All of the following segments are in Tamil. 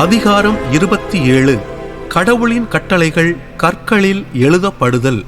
அதிகாரம் இருபத்தி ஏழு. கடவுளின் கட்டளைகள் கற்களில் எழுதப்படுதல்.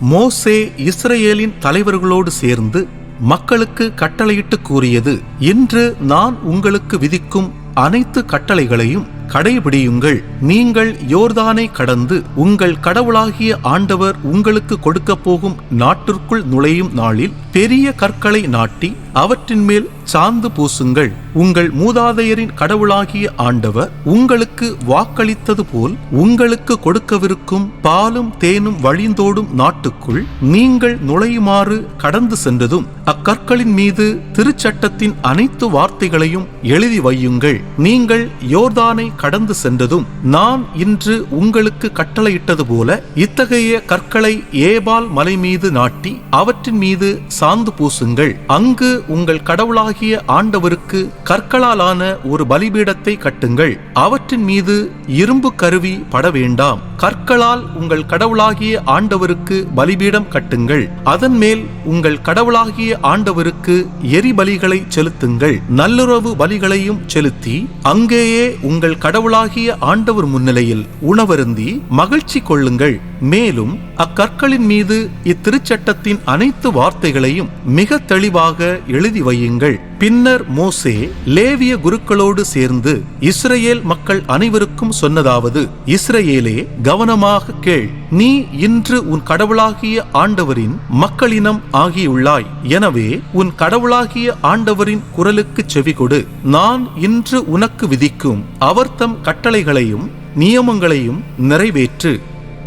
மோசே இஸ்ரேலின் தலைவர்களோடு சேர்ந்து மக்களுக்கு கட்டளையிட்டு கூறியது இன்று நான் உங்களுக்கு விதிக்கும் அனைத்து கட்டளைகளையும் கடைபிடியுங்கள். நீங்கள் யோர்தானை கடந்து உங்கள் கடவுளாகிய ஆண்டவர் உங்களுக்கு கொடுக்க போகும் நாட்டிற்குள் நுழையும் நாளில் பெரிய கற்களை நாட்டி அவற்றின் மேல் சாந்து பூசுங்கள். உங்கள் மூதாதையரின் கடவுளாகிய ஆண்டவர் உங்களுக்கு வாக்களித்தது போல் உங்களுக்கு கொடுக்கவிருக்கும் பாலும் தேனும் வழிந்தோடும் நாட்டுக்குள் நீங்கள் நுழையுமாறு கடந்து சென்றதும் அக்கற்களின் மீது திருச்சட்டத்தின் அனைத்து வார்த்தைகளையும் எழுதி வையுங்கள். நீங்கள் யோர்தானை கடந்து சென்றதும் நான் இன்று உங்களுக்கு கட்டளையிட்டது போல இத்தகைய கற்களை ஏபால் மலை மீது நாட்டி அவற்றின் மீது சாந்து பூசுங்கள். அங்கு உங்கள் கடவுளாகிய ஆண்டவருக்கு கற்களாலான ஒரு பலிபீடத்தை கட்டுங்கள். அவற்றின் மீது இரும்பு கருவி பட வேண்டாம். கற்களால் உங்கள் கடவுளாகிய ஆண்டவருக்கு பலிபீடம் கட்டுங்கள். அதன் மேல் உங்கள் கடவுளாகிய ஆண்டவருக்கு எரிபலிகளை செலுத்துங்கள். நல்லுறவு பலிகளையும் செலுத்தி அங்கேயே உங்கள் கடவுளாகிய ஆண்டவர் முன்னிலையில் உணவருந்தி மகிழ்ச்சி கொள்ளுங்கள். மேலும் அக்கற்களின் மீது இத்திருச்சட்டத்தின் அனைத்து வார்த்தைகளையும் மிக தெளிவாக எழுதி வையுங்கள். பின்னர் மோசே லேவிய குருக்களோடு சேர்ந்து இஸ்ரேல் மக்கள் அனைவருக்கும் சொன்னதாவது இஸ்ரேலே கவனமாக கேள். நீ இன்று உன் கடவுளாகிய ஆண்டவரின் மக்களினம் ஆகியுள்ளாய். எனவே உன் கடவுளாகிய ஆண்டவரின் குரலுக்கு செவி கொடு. நான் இன்று உனக்கு விதிக்கும் அவர்தம் கட்டளைகளையும் நியமங்களையும் நிறைவேற்று.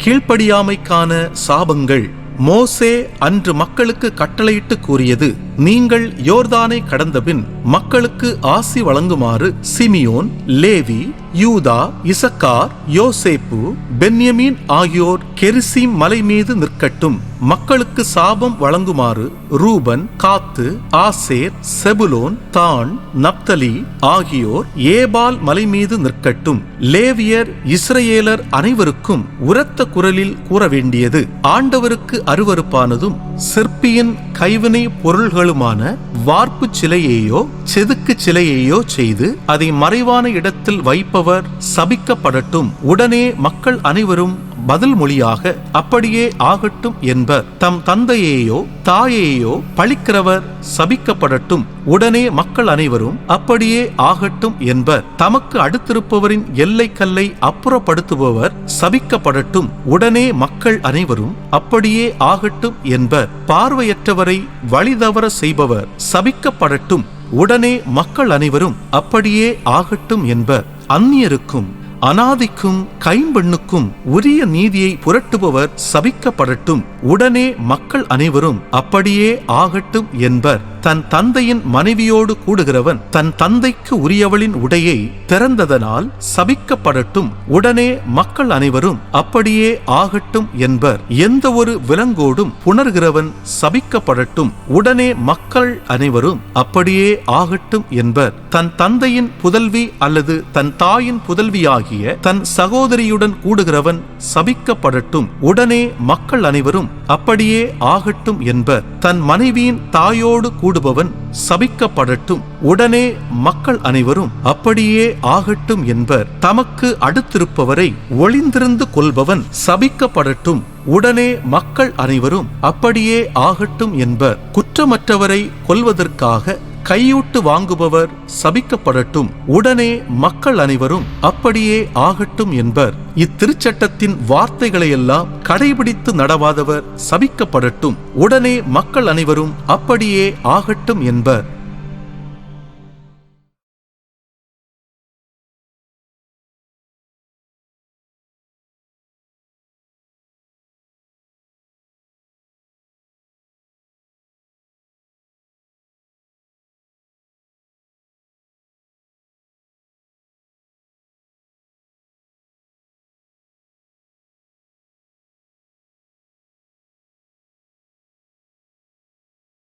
கீழ்ப்படியாமைக்கான சாபங்கள் மோசே அன்று மக்களுக்கு கட்டளையிட்டு கூறியது. நீங்கள் யோர்தானை கடந்தபின் மக்களுக்கு ஆசி வழங்குமாறு சிமியோன் லேவி யூதா இசக்கார் யோசேப்பு பென்யமீன் ஆகியோர் கெரிசீம் மலை மீது நிற்கட்டும். மக்களுக்கு சாபம் வழங்குமாறு ரூபன் காத்து ஆசேர் செபுலோன் தான் நப்தலி ஆகியோர் ஏபால் மலை மீது நிற்கட்டும். லேவியர் இஸ்ரேலர் அனைவருக்கும் உரத்த குரலில் கூற வேண்டியது ஆண்டவருக்கு அருவருப்பானதும் சிற்பியின் கைவினை பொருள்கள் பொருள்களுமான வார்ப்பு சிலையையோ செதுக்கு சிலையையோ செய்து அதை மறைவான இடத்தில் வைப்பவர் சபிக்கப்படட்டும். உடனே மக்கள் அனைவரும் பதில் மொழியாக அப்படியே ஆகட்டும் என்பர். தம் தந்தையையோ தாயையோ பழிக்கிறவர் சபிக்கப்படட்டும். உடனே மக்கள் அனைவரும் அப்படியே ஆகட்டும் என்பர். தமக்கு அடுத்திருப்பவரின் எல்லை கல்லை அப்புறப்படுத்துபவர் சபிக்கப்படட்டும். உடனே மக்கள் அனைவரும் அப்படியே ஆகட்டும் என்பர். பார்வையற்றவரை வழிதவற செய்பவர் சபிக்கப்படட்டும். உடனே மக்கள் அனைவரும் அப்படியே ஆகட்டும் என்பர். அந்நியருக்கும் அனாதிக்கும் கைம்பெண்ணுக்கும் உரிய நீதியை புரட்டுபவர் சபிக்கப்படட்டும். உடனே மக்கள் அனைவரும் அப்படியே ஆகட்டும் என்பர். தன் தந்தையின் மனைவியோடு கூடுகிறவன் தன் தந்தைக்கு உரியவளின் உடையை திறந்ததனால் சபிக்கப்படட்டும். உடனே மக்கள் அனைவரும் அப்படியே ஆகட்டும் என்பர். எந்த ஒரு விலங்கோடும் புணர்கிறவன் சபிக்கப்படட்டும். உடனே மக்கள் அனைவரும் அப்படியே ஆகட்டும் என்பர். தன் தந்தையின் புதல்வி அல்லது தன் தாயின் புதல்வியாகிய தன் சகோதரியுடன் கூடுகிறவன் சபிக்கப்படட்டும். உடனே மக்கள் அனைவரும் அப்படியே ஆகட்டும் என்பர். தன் மனைவியின் தாயோடு கூடுபவன் சபிக்கப்படட்டும். உடனே மக்கள் அனைவரும் அப்படியே ஆகட்டும் என்பர். தமக்கு அடுத்திருப்பவரை ஒளிந்திருந்து கொள்பவன் சபிக்கப்படட்டும். உடனே மக்கள் அனைவரும் அப்படியே ஆகட்டும் என்பர். குற்றமற்றவரை கொல்வதற்காக கையூட்டு வாங்குபவர் சபிக்கப்படட்டும். உடனே மக்கள் அனைவரும் அப்படியே ஆகட்டும் என்பர். இத்திருச்சட்டத்தின் வார்த்தைகளையெல்லாம் கடைபிடித்து நடவாதவர் சபிக்கப்படட்டும். உடனே மக்கள் அனைவரும் அப்படியே ஆகட்டும் என்பர்.